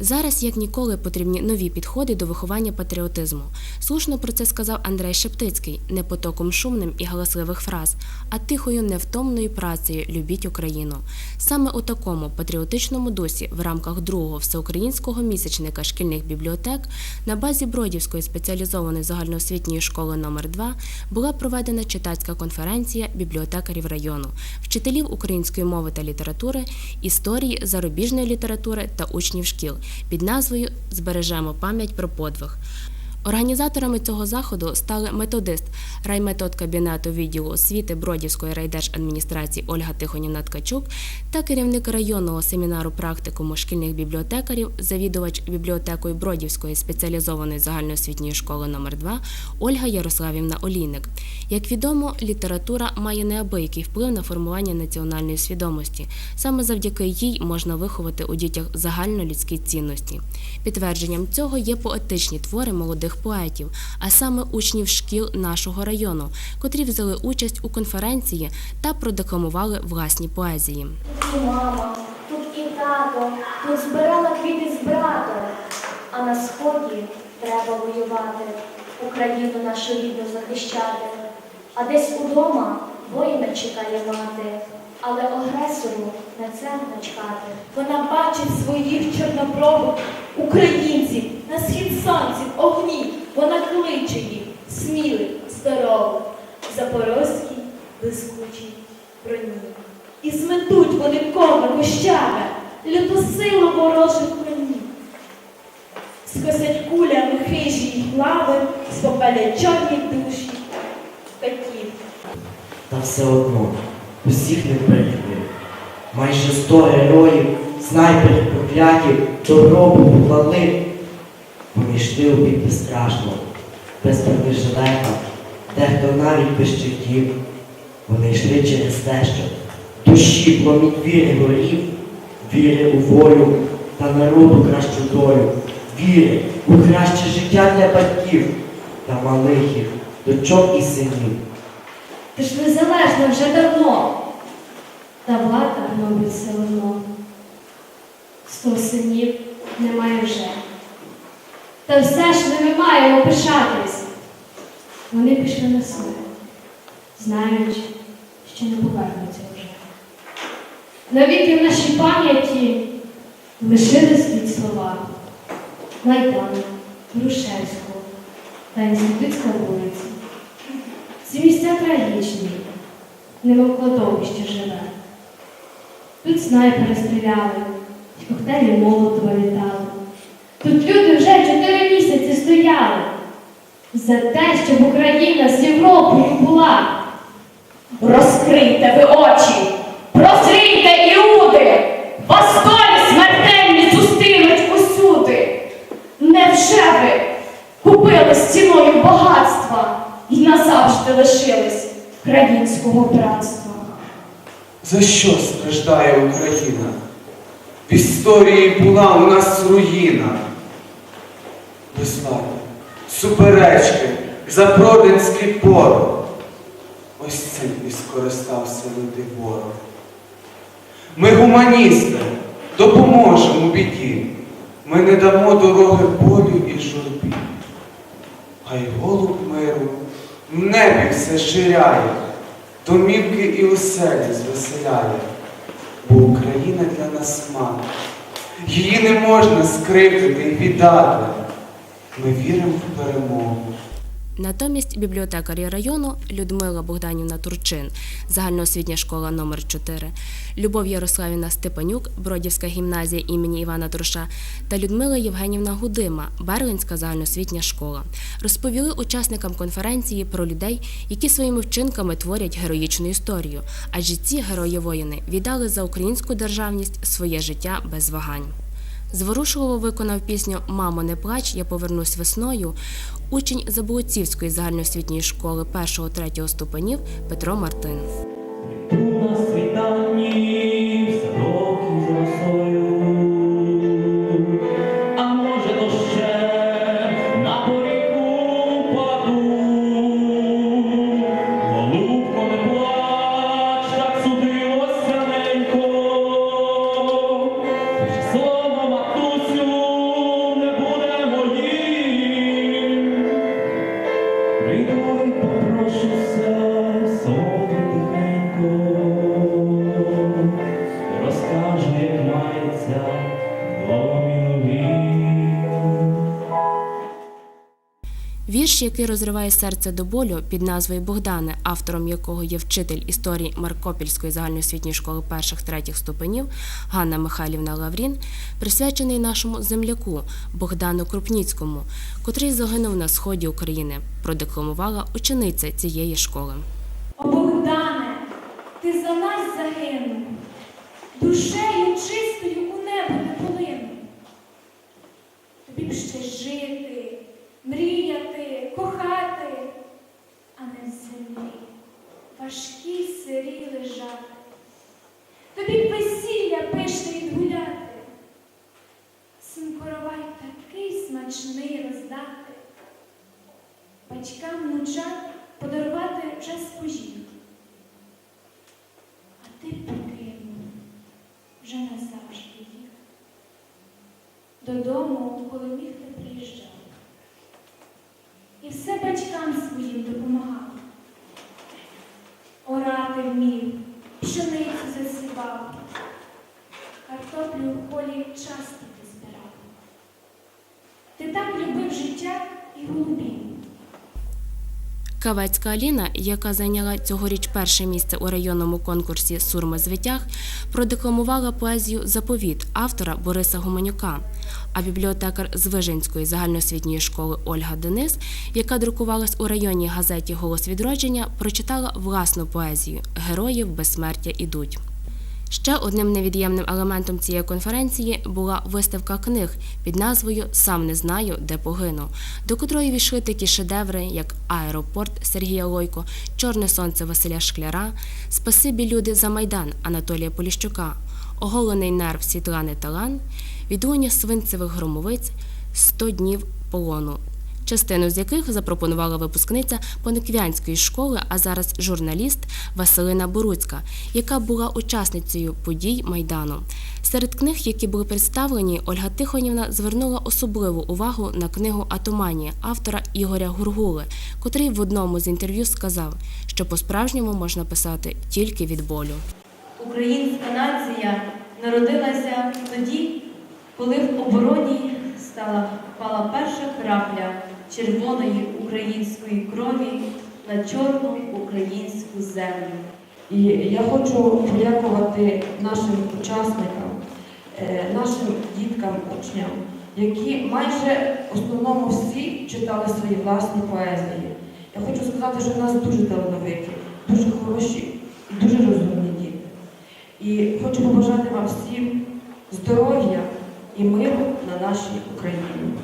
Зараз як ніколи потрібні нові підходи до виховання патріотизму. Слушно про це сказав Андрей Шептицький не потоком шумним і галасливих фраз, а тихою невтомною працею Любіть Україну. Саме у такому патріотичному дусі в рамках другого всеукраїнського місячника шкільних бібліотек на базі Бродівської спеціалізованої загальноосвітньої школи номер 2 була проведена читацька конференція бібліотекарів району, вчителів української мови та літератури, історії, зарубіжної літератури та учнів шкіл під назвою Збережемо пам'ять про подвиг. Організаторами цього заходу стали методист райметод кабінету відділу освіти Бродівської райдержадміністрації Ольга Тихонівна Ткачук та керівник районного семінару практикуму шкільних бібліотекарів, завідувач бібліотекою Бродівської спеціалізованої загальноосвітньої школи номер 2 Ольга Ярославівна Олійник. Як відомо, література має неабиякий вплив на формування національної свідомості. Саме завдяки їй можна виховати у дітях загальнолюдські цінності. Підтвердженням цього є поетичні твори молодих поетів, а саме учнів шкіл нашого району, котрі взяли участь у конференції та продекламували власні поезії. Тут мама, тут і тато, тут збирала квіти з братом. А на сході треба воювати, Україну нашу рідну захищати. А десь удома воїна чекає мати, але агресору не це начхати. Вона бачить своїх чорнобрових українців на схід сонців, огні. Вона кличе їх, смілих, здорових, запорозькій, блискучій броні. І зметуть вони коми кущами, люту ворожих броні. Скосять кулями хижі їх лави, спопалять чорні душі катів. Та все одно усіх не перейти. Майже сто героїв, снайперів проклятів, до гробу йшли у бій безстрашно, без бронежилета, дехто навіть без щитів. Вони йшли через те, що душі пломінь віри горів, віри у волю та народу кращу долю, віри у краще життя для батьків та малих їх, дочок і синів. Ти ж незалежна вже давно. Та влада, мабуть, все одно. Сто синів немає вже. Та все ж ми маємо пишатись. Вони пішли на смерть, знаючи, що не повернуться вже. Навіки в нашій пам'яті лишили світ слова Майдан, Грушевського та Інститутська вулиця. Ці місця трагічні, немов кладовище живе. Тут снайпери стріляли, коктейлі молотова літали. Тут люди вже чотири місяці стояли за те, щоб Україна з Європою була. Розкрийте ви очі, прозрійте, іуди, вас долі смертельні зустрінуть усюди. Невже ви купили стіною багатства і назавжди лишились країнського братства? За що страждає Україна? В історії була у нас руїна. Безлади, суперечки, запроданський порох. Ось цим і скористався лютий ворог. Ми гуманісти, допоможемо біді. Ми не дамо дороги болю і журбі. Хай голуб миру в небі все ширяє, домівки і оселі звеселяє, бо Україна для нас мати. Її не можна скривдити і віддати. Ми віримо в перемогу. Натомість бібліотекарі району Людмила Богданівна Турчин, загальноосвітня школа номер 4 Любов Ярославівна Степанюк, Бродівська гімназія імені Івана Труша та Людмила Євгенівна Гудима, Берлинська загальноосвітня школа, розповіли учасникам конференції про людей, які своїми вчинками творять героїчну історію, адже ці герої-воїни віддали за українську державність своє життя без вагань. Зворушливо виконав пісню Мамо, не плач, я повернусь весною. Учень Заболоцівської загальноосвітньої школи 1-3 ступенів Петро Мартин. Вірш, який розриває серце до болю під назвою Богдане, автором якого є вчитель історії Маркопільської загальноосвітньої школи перших третіх ступенів Ганна Михайлівна Лаврін, присвячений нашому земляку Богдану Крупніцькому, котрий загинув на сході України, продекламувала учениця цієї школи. О Богдане, ти за нас загинув, душею батькам внучат подарувати вже спожів. А ти покинув вже назавжди їх. Додому, коли міг ти приїжджав. І все батькам своїм допомагав. Орати вмів, пшеницю засівав, картоплю в полі часто ти збирав. Ти так любив життя і голубів. Кавецька Аліна, яка зайняла цьогоріч перше місце у районному конкурсі Сурми звитяг, продекламувала поезію Заповіт автора Бориса Гуменюка. А бібліотекар з Вижинської загальноосвітньої школи Ольга Денис, яка друкувалась у районній газеті Голос відродження, прочитала власну поезію Героїв безсмертя ідуть. Ще одним невід'ємним елементом цієї конференції була виставка книг під назвою Сам не знаю, де погину, до котрої війшли такі шедеври, як Аеропорт Сергія Лойко, Чорне сонце Василя Шкляра, Спасибі люди за Майдан Анатолія Поліщука, Оголений нерв Світлани Талан, Відлуння свинцевих громовиць, «100 днів полону частину з яких запропонувала випускниця Пониквянської школи, а зараз журналіст Василина Боруцька, яка була учасницею подій Майдану. Серед книг, які були представлені, Ольга Тихонівна звернула особливу увагу на книгу Атоманія автора Ігоря Гургули, котрий в одному з інтерв'ю сказав, що по-справжньому можна писати тільки від болю. Українська нація народилася тоді, коли в обороні стала впала перша крапля червоної української крові на чорну українську землю. І я хочу подякувати нашим учасникам, е, нашим діткам, учням, які майже в основному всі читали свої власні поезії. Я хочу сказати, що в нас дуже талановиті, дуже хороші і дуже розумні діти. І хочу побажати вам всім здоров'я і миру на нашій Україні.